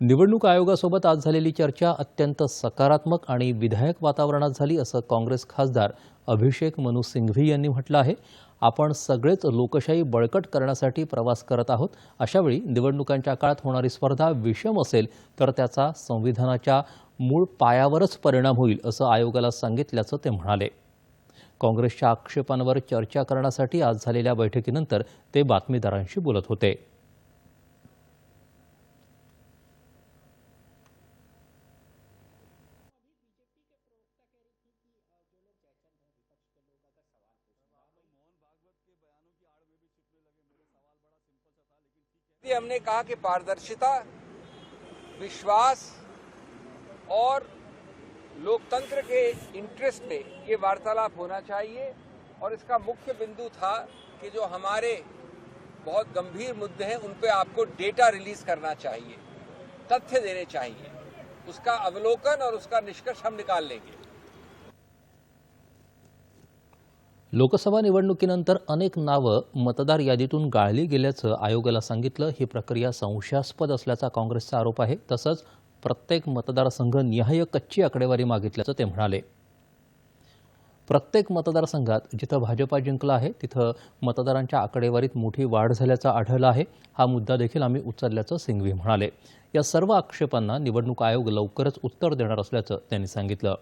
निवडणूक आयोगासोबत आज झालेली चर्चा अत्यंत सकारात्मक आणि विधायक वातावरणात झाली असं काँग्रेस खासदार अभिषेक मनु सिंघवी यांनी म्हटलं आहे. आपण सगळेच लोकशाही बळकट करण्यासाठी प्रवास करत आहोत. अशावेळी निवडणुकांच्या काळात होणारी स्पर्धा विषम असेल तर त्याचा संविधानाच्या मूळ पायावरच परिणाम होईल असं आयोगाला सांगितल्याचं ते म्हणाले. काँग्रेसच्या आक्षेपांवर चर्चा करण्यासाठी आज झालेल्या बैठकीनंतर ते बातमीदारांशी बोलत होते. इसलिए हमने कहा कि पारदर्शिता, विश्वास और लोकतंत्र के इंटरेस्ट में ये वार्तालाप होना चाहिए। और इसका मुख्य बिंदु था कि जो हमारे बहुत गंभीर मुद्दे हैं, उन पे आपको डेटा रिलीज़ करना चाहिए, तथ्य देने चाहिए। उसका अवलोकन और उसका निष्कर्ष हम निकाल लेंगे। लोकसभा निवडणुकीनंतर अनेक नावं मतदार यादीतून गाळली गेल्याचं आयोगाला सांगितलं. ही प्रक्रिया संशयास्पद असल्याचा काँग्रेसचा आरोप आहे. तसंच प्रत्येक मतदारसंघ निहाय कच्ची आकडेवारी मागितल्याचं ते म्हणाले. प्रत्येक मतदारसंघात जिथं भाजपा जिंकला आहे तिथं मतदारांच्या आकडेवारीत मोठी वाढ झाल्याचं आढळलं आहे. हा मुद्दा देखील आम्ही उचलल्याचं सिंघवी म्हणाले. या सर्व आक्षेपांना निवडणूक आयोग लवकरच उत्तर देणार असल्याचं त्यांनी सांगितलं.